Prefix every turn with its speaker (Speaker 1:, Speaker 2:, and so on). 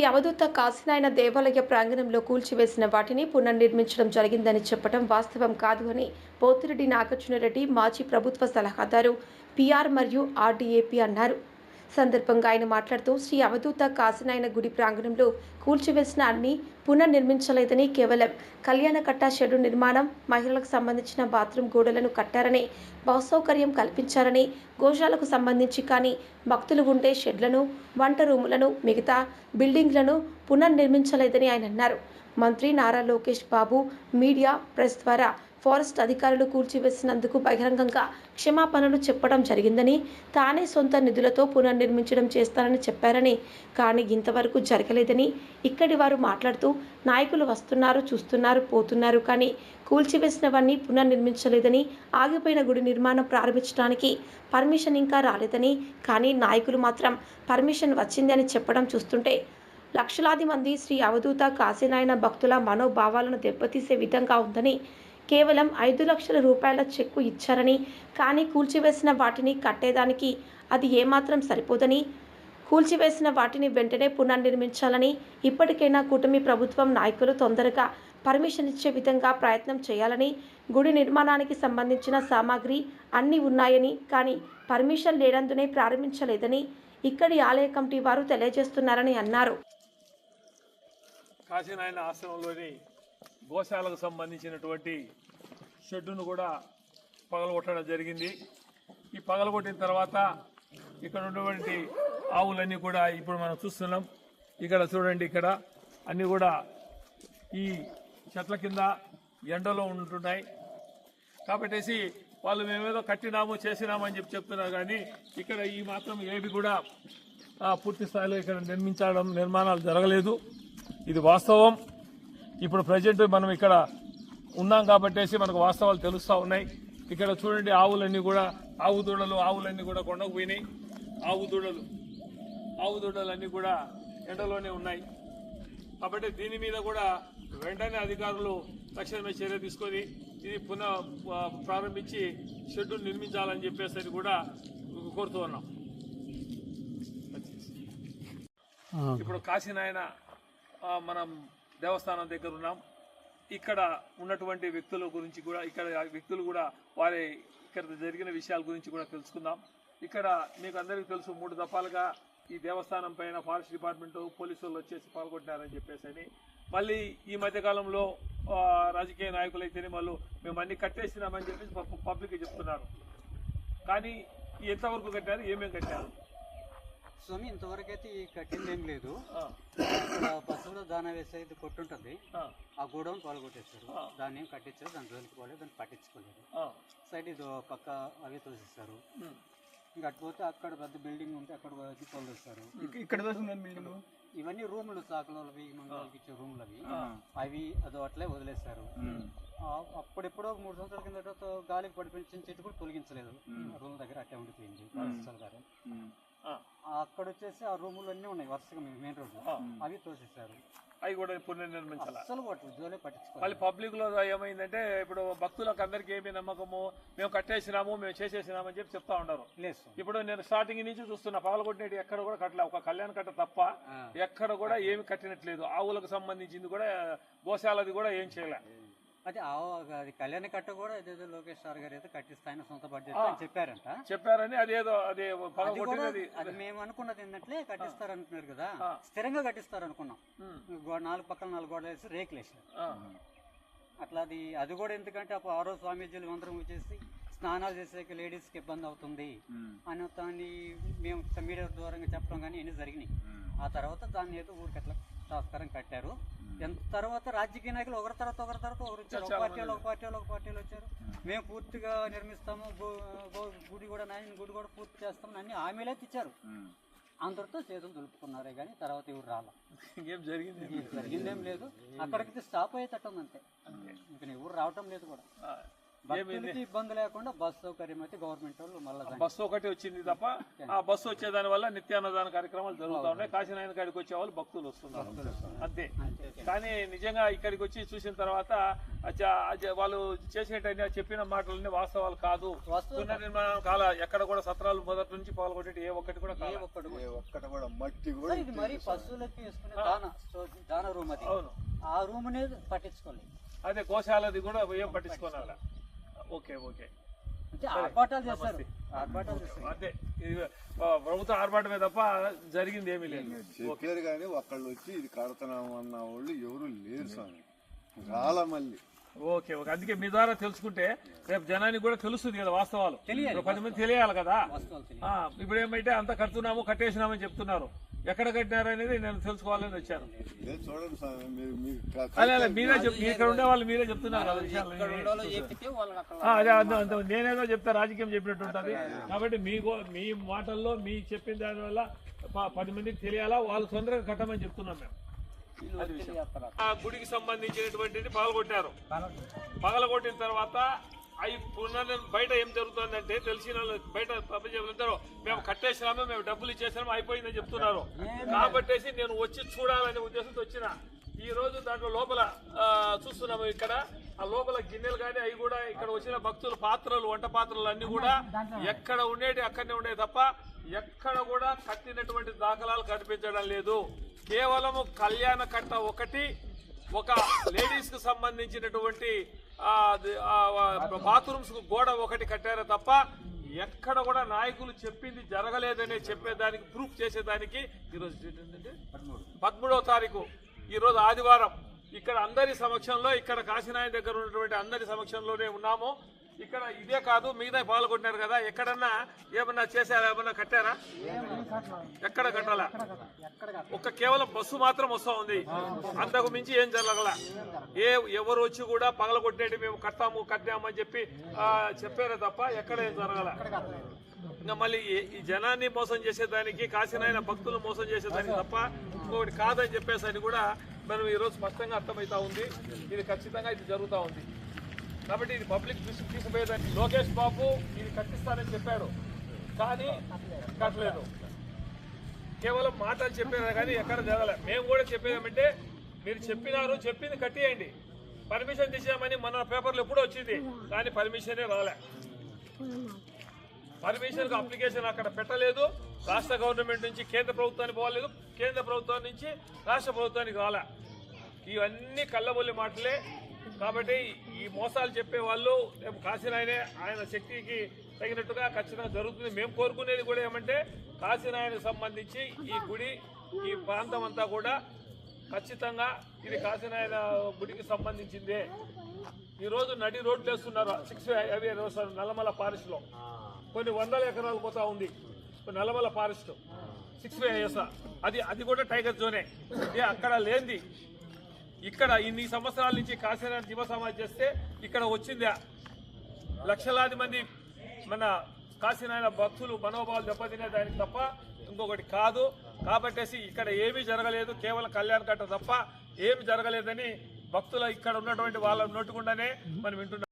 Speaker 1: శ్రీ అవధూత కాశీనాయన దేవాలయ ప్రాంగణంలో కూల్చివేసిన వాటిని పునర్నిర్మించడం జరిగిందని చెప్పడం వాస్తవం కాదు అని పోతిరెడ్డి నాగార్జునరెడ్డి మాజీ ప్రభుత్వ సలహాదారు పిఆర్ మరియు ఆర్డీఏపీ అన్నారు. సందర్భంగా ఆయన మాట్లాడుతూ శ్రీ అవధూత కాశీనాయన గుడి ప్రాంగణంలో కూల్చివేసిన అన్ని పునర్నిర్మించలేదని కేవలం కళ్యాణకట్ట షెడ్డు నిర్మాణం మహిళలకు సంబంధించిన బాత్రూమ్ గోడలను కట్టారని బహుసౌకర్యం కల్పించారని గోశాలకు సంబంధించి కానీ భక్తులు ఉండే షెడ్లను వంట రూములను మిగతా బిల్డింగ్లను పునర్నిర్మించలేదని ఆయన అన్నారు. మంత్రి నారా లోకేష్ బాబు మీడియా ప్రెస్ ద్వారా ఫారెస్ట్ అధికారులు కూల్చివేసినందుకు బహిరంగంగా క్షమాపణలు చెప్పడం జరిగిందని తానే సొంత నిధులతో పునర్నిర్మించడం చేస్తానని చెప్పారని. కానీ ఇంతవరకు జరగలేదని ఇక్కడి వారు మాట్లాడుతూ నాయకులు వస్తున్నారు చూస్తున్నారు పోతున్నారు. కానీ కూల్చివేసినవన్నీ పునర్నిర్మించలేదని ఆగిపోయిన గుడి నిర్మాణం ప్రారంభించడానికి పర్మిషన్ ఇంకా రాలేదని. కానీ నాయకులు మాత్రం పర్మిషన్ వచ్చింది అని చెప్పడం చూస్తుంటే లక్షలాది మంది శ్రీ అవధూత కాశీనాయన భక్తుల మనోభావాలను దెబ్బతీసే విధంగా ఉందని కేవలం ఐదు లక్షల రూపాయల చెక్కు ఇచ్చారని కానీ కూల్చివేసిన వాటిని కట్టేదానికి అది ఏమాత్రం సరిపోదని కూల్చివేసిన వాటిని వెంటనే పునర్నిర్మించాలని ఇప్పటికైనా కూటమి ప్రభుత్వం నాయకులు తొందరగా పర్మిషన్ ఇచ్చే విధంగా ప్రయత్నం చేయాలని గుడి నిర్మాణానికి సంబంధించిన సామాగ్రి అన్నీ ఉన్నాయని కానీ పర్మిషన్ లేనందునే ప్రారంభించలేదని ఇక్కడి ఆలయ కమిటీ వారు తెలియజేస్తున్నారని అన్నారు.
Speaker 2: కాశీనాయన ఆశ్రమంలోని గోశాలకు సంబంధించినటువంటి షెడ్డును కూడా పగలగొట్టడం జరిగింది. ఈ పగలగొట్టిన తర్వాత ఇక్కడ ఉన్నటువంటి ఆవులన్నీ కూడా ఇప్పుడు మనం చూస్తున్నాం. ఇక్కడ చూడండి ఇక్కడ అన్నీ కూడా ఈ చెట్ల కింద ఎండలో ఉంటున్నాయి. కాబట్టేసి వాళ్ళు మేమేదో కట్టినాము చేసినామని చెప్పి చెప్తున్నారు కానీ ఇక్కడ ఈ మాత్రం ఏవి కూడా పూర్తి స్థాయిలో ఇక్కడ నిర్మించడం నిర్మాణాలు జరగలేదు. ఇది వాస్తవం. ఇప్పుడు ప్రజెంట్ మనం ఇక్కడ ఉన్నాం కాబట్టేసి మనకు వాస్తవాలు తెలుస్తూ ఉన్నాయి. ఇక్కడ చూడండి ఆవులన్నీ కూడా ఆవు దూడలు ఆవులన్నీ కూడా కొండకు పోయినాయి. ఆవు దూడలు ఆవు దూడలన్నీ కూడా ఎండలోనే ఉన్నాయి. కాబట్టి దీని మీద కూడా వెంటనే అధికారులు తక్షణమే చర్య తీసుకొని ఇది పునః ప్రారంభించి షెడ్డు నిర్మించాలని చెప్పేసి కూడా కోరుతూ ఉన్నాం. ఇప్పుడు కాశీనాయన మనం దేవస్థానం దగ్గర ఉన్నాం. ఇక్కడ ఉన్నటువంటి వ్యక్తుల గురించి కూడా ఇక్కడ వ్యక్తులు కూడా వారి ఇక్కడ జరిగిన విషయాల గురించి కూడా తెలుసుకుందాం. ఇక్కడ మీకు అందరికీ తెలుసు మూడు దఫాలుగా ఈ దేవస్థానం పైన ఫారెస్ట్ డిపార్ట్మెంట్ పోలీసు వాళ్ళు వచ్చేసి పాల్గొంటున్నారని చెప్పేసి అని. మళ్ళీ ఈ మధ్యకాలంలో రాజకీయ నాయకులు అయితేనే వాళ్ళు మేము అన్ని కట్టేసినామని చెప్పేసి పబ్లిక్ చెప్తున్నారు. కానీ ఎంతవరకు కట్టారు ఏమేమి కట్టారు?
Speaker 3: స్వామి ఇంతవరకు అయితే ఈ కట్టింది ఏం లేదు. ఇక్కడ పశువుల దాన వేసేది కొట్టుంటుంది.
Speaker 2: ఆ,
Speaker 3: గోడౌన్ పాల్గొట్టేస్తారు
Speaker 2: ఆ.
Speaker 3: దాన్ని ఏం కట్టించారు దాని జోలికి పోలేదు దాన్ని పట్టించుకోలేదు. సైడ్ ఇది పక్క అవి తోసిస్తారు. ఇంకా అక్కడ పెద్ద బిల్డింగ్ ఉంటే అక్కడ అది తోలుస్తారు
Speaker 4: ఇక్కడ బిల్డింగ్?
Speaker 3: ఇవన్నీ రూములు చాకలవి మంగళకి ఇచ్చే రూములు అవి అవి అదో అట్లే వదిలేస్తారు అప్పుడెప్పుడో మూడు సంవత్సరాల కిందట గాలికి పడిపోయిన చెట్టు కూడా తొలగించలేదు. రూమ్ దగ్గర అట్టే ఉండిపోయింది. గారు. అక్కడ వచ్చేసి ఆ రూములు అన్నీ ఉన్నాయి వరుసగా మెయిన్ రోడ్ అవి తోసేస్తారు
Speaker 2: అవి కూడా పునర్నిర్మించాల?
Speaker 3: పట్టు జోలే పట్టించుకోవాలి
Speaker 2: మళ్ళీ పబ్లిక్లో ఏమైందంటే ఇప్పుడు భక్తులకు అందరికి ఏమి నమ్మకము మేము కట్టేసినాము మేము చేసేసినాము అని చెప్పి చెప్తా
Speaker 3: స్వామి.
Speaker 2: ఇప్పుడు నేను స్టార్టింగ్ నుంచి చూస్తున్నా పగలగొట్టినట్టు ఎక్కడ కూడా కట్టలే. ఒక కళ్యాణ కట్ట తప్ప. ఎక్కడ కూడా ఏమి కట్టినట్లేదు. ఆవులకు సంబంధించింది కూడా గోశాలది కూడా ఏం చేయలే.
Speaker 3: అదే ఆ అది కళ్యాణ కట్ట కూడా ఏదేదో లోకేష్ సార్ గారు అయితే కట్టిస్తాయని సొంత బడ్జెట్ అని చెప్పారంట.
Speaker 2: చెప్పారని అదేదో అదే
Speaker 3: అది మేము అనుకున్నది ఏంటంటే కట్టిస్తారు అంటున్నారు కదా స్థిరంగా కట్టిస్తారు అనుకున్నాం నాలుగు పక్కల నాలుగు గోడలు వేసి రేకులు వేసారు అట్లా అది అది కూడా ఎందుకంటే అప్పుడు ఆరో స్వామీజీలు అందరం వచ్చేసి స్నానాలు చేసాక లేడీస్కి ఇబ్బంది అవుతుంది. అని దాన్ని మేము మీడియా ద్వారా చెప్పడం కానీ ఇన్ని జరిగినాయి. ఆ తర్వాత దాన్ని ఏదో ఊరికి అట్లా సంస్కారం కట్టారు. ఎంత తర్వాత రాజకీయ నాయకులు ఒకరి తర్వాత ఒకరి తర్వాత ఒకరు వచ్చారు. ఒక పార్టీ వాళ్ళు ఒక పార్టీ ఒక పార్టీ వాళ్ళు వచ్చారు. మేము పూర్తిగా నిర్మిస్తాము గుడి కూడా నాయన గుడి కూడా పూర్తి చేస్తాం అన్ని హామీలే ఇచ్చారు. అందరితో చేతులు దులుపుకున్నారే కానీ తర్వాత ఎవరు రాలా.
Speaker 2: ఇంకేం జరిగింది?
Speaker 3: జరిగిందేం లేదు. అక్కడికి స్టాప్ అయ్యేటట్టు ఉంది అంతే. ఇంకా ఎవరు రావటం లేదు కూడా. భక్తులకి ఇబ్బంది లేకుండా బస్ సౌకర్యం అయితే గవర్నమెంట్ వాళ్ళు మళ్ళీ
Speaker 2: బస్సు ఒకటి వచ్చింది తప్ప ఆ బస్సు వచ్చేదాని వల్ల నిత్యాన్నదాన కార్యక్రమాలు జరుగుతూ ఉన్నాయి. కాశీనాయన కాడికి వచ్చే వాళ్ళు భక్తులు వస్తున్నారు. అంతే. కానీ నిజంగా ఇక్కడికి వచ్చి చూసిన తర్వాత వాళ్ళు చేసేట చెప్పిన మాటలన్నీ వాస్తవాలు కాదు. పునర్నిర్మాణం కాల ఎక్కడ కూడా సత్రాలు మొదటి నుంచి పాల్గొనేటి ఏ ఒక్కటి కూడా
Speaker 4: ఒక్కటి కూడా మట్టి కూడా
Speaker 3: ఇది మరి పశువులకి వేసుకునే దాన స్టోర్ దాన రూమ్ అది.
Speaker 2: అవును.
Speaker 3: ఆ రూమ్ అనేది పట్టించుకోలేదు.
Speaker 2: అదే గోశాలది కూడా ఏం పట్టించుకోనాల? Okay okay. ఆ, ప్రభుత్వ ఆర్భాటమే తప్ప జరిగింది ఏమీ లేదు.
Speaker 4: చెప్పారు కానీ ఒకళ్ళు వచ్చి ఇది కడతాము అన్న వాళ్ళు ఎవరు లేరు స్వామి. రాల మళ్ళీ
Speaker 2: ఓకే ఓకే. అందుకే మీ ద్వారా తెలుసుకుంటే రేపు జనానికి కూడా తెలుస్తుంది కదా వాస్తవాలు. పది మంది తెలియాలి కదా.
Speaker 3: వాస్తవాలు తెలియదు
Speaker 2: ఆ, ఇప్పుడు ఏమైతే అంత కడుతున్నాము కట్టేసినామని చెప్తున్నారు. ఎక్కడ కట్టినారు అనేది నేను తెలుసుకోవాలని వచ్చాను.
Speaker 4: మీరు
Speaker 2: ఇక్కడ ఉండే వాళ్ళు మీరే చెప్తున్నారు కదా విషయాలు. ఆ, అదే అంతే. నేనేదో చెప్తా రాజకీయం చెప్పినట్టు ఉంటుంది. కాబట్టి మీ మీ మాటల్లో మీ చెప్పిన దాని వల్ల ప- పది మందికి తెలియాలా? వాళ్ళు తొందరగా కట్టమని చెప్తున్నాం మేము. ఆ గుడికి సంబంధించినటువంటిది పగలగొట్టారు పగలగొట్టిన తర్వాత అవి పునర్ బయట ఏం జరుగుతుందంటే తెలిసిన బయట ప్రపంచంలో మేము కట్టేసినాము మేము డబ్బులు ఇచ్చేసినాము అయిపోయిందని చెప్తున్నారు. కాబట్టేసి నేను వచ్చి చూడాలనే ఉద్దేశంతో వచ్చిన. ఈ రోజు దాంట్లో లోపల చూస్తున్నాము ఇక్కడ. ఆ లోపల గిన్నెలు కానీ అవి కూడా ఇక్కడ వచ్చిన భక్తుల పాత్రలు వంట పాత్రలు అన్ని కూడా ఎక్కడ ఉండేటి అక్కడనే ఉండే తప్ప ఎక్కడ కూడా కట్టినటువంటి దాఖలాలు కనిపించడం లేదు. కేవలము కళ్యాణ కట్ట ఒకటి ఒక లేడీస్కు సంబంధించినటువంటి బాత్రూమ్స్కు గోడ ఒకటి కట్టారు తప్ప ఎక్కడ కూడా నాయకులు చెప్పింది జరగలేదనే చెప్పేదానికి ప్రూఫ్ చేసేదానికి ఈరోజు ఏంటంటే? పదమూడవ తారీఖు. ఈరోజు ఆదివారం. ఇక్కడ అందరి సమక్షంలో ఇక్కడ కాశీనాయ దగ్గర ఉన్నటువంటి అందరి సమక్షంలోనే ఉన్నాము. ఇక్కడ ఇదే కాదు మిగతా పాల్గొంటున్నారు కదా ఎక్కడన్నా ఏమన్నా చేశారా ఏమన్నా కట్టారా? ఎక్కడ కట్టాలా? ఒక్క కేవలం బస్సు మాత్రం వస్తా ఉంది. అంతకు మించి ఏం జరగల. ఏ ఎవరు వచ్చి కూడా పగలగొట్టేటి మేము కట్టాము కట్టామని చెప్పి చెప్పారే తప్ప ఎక్కడ ఏం జరగల. ఇంకా మళ్ళీ ఈ- జనాన్ని మోసం చేసేదానికి కాశీనాయన భక్తులు మోసం చేసేదానికి తప్ప ఇంకొకటి కాదని చెప్పేసి అని కూడా మనం ఈరోజు స్పష్టంగా అర్థమవుతా ఉంది. ఇది ఖచ్చితంగా ఇది జరుగుతూ ఉంది. కాబట్టి ఇది పబ్లిక్ దృష్టికి తీసుకుపోయేదానికి లోకేష్ బాబు ఇది కట్టిస్తానని చెప్పాడు. కానీ కట్టలేదు. కేవలం మాటలు చెప్పారు కానీ ఎక్కడ జరగలే. మేము కూడా చెప్పేదేమంటే మీరు చెప్పినారు చెప్పింది కట్టేయండి. పర్మిషన్ తీసామని మన పేపర్లో ఎప్పుడూ వచ్చింది. కానీ పర్మిషనే రాలే. పర్మిషన్ అప్లికేషన్ అక్కడ పెట్టలేదు. రాష్ట్ర గవర్నమెంట్ నుంచి కేంద్ర ప్రభుత్వానికి పోలేదు. కేంద్ర ప్రభుత్వం నుంచి రాష్ట్ర ప్రభుత్వానికి రాలే. ఇవన్నీ కళ్ళబొల్లి మాటలే. కాబట్టి ఈ మోసాలు చెప్పే వాళ్ళు రేపు కాశీనాయనే ఆయన శక్తికి తగినట్టుగా ఖచ్చితంగా జరుగుతుంది. మేము కోరుకునేది కూడా ఏమంటే కాశీనాయనకు సంబంధించి ఈ గుడి ఈ ప్రాంతం అంతా కూడా ఖచ్చితంగా ఇది కాశీనాయన గుడికి సంబంధించిందే. ఈ రోజు నడి రోడ్లు వేస్తున్నారు. సిక్స్ హైవే వేస్తారు నల్లమల ఫారెస్ట్లో. కొన్ని వందల ఎకరాలు పోతా ఉంది. నల్లమల ఫారెస్ట్. సిక్స్ వే అది అది కూడా టైగర్ జోనే. అక్కడ లేనిది. ఇక్కడ ఇన్ని సంవత్సరాల నుంచి కాశీనాథ్ జీవ సమాజ్ చేస్తే ఇక్కడ వచ్చిందా లక్షలాది మంది మన కాశీనాయన భక్తులు మనోభావాలు దెబ్బతినే దానికి తప్ప ఇంకొకటి కాదు. కాబట్టేసి ఇక్కడ ఏమీ జరగలేదు. కేవలం కళ్యాణ కట్ట తప్ప ఏమి జరగలేదని భక్తుల ఇక్కడ ఉన్నటువంటి వాళ్ళ నోటుకుండానే మనం వింటున్నాం.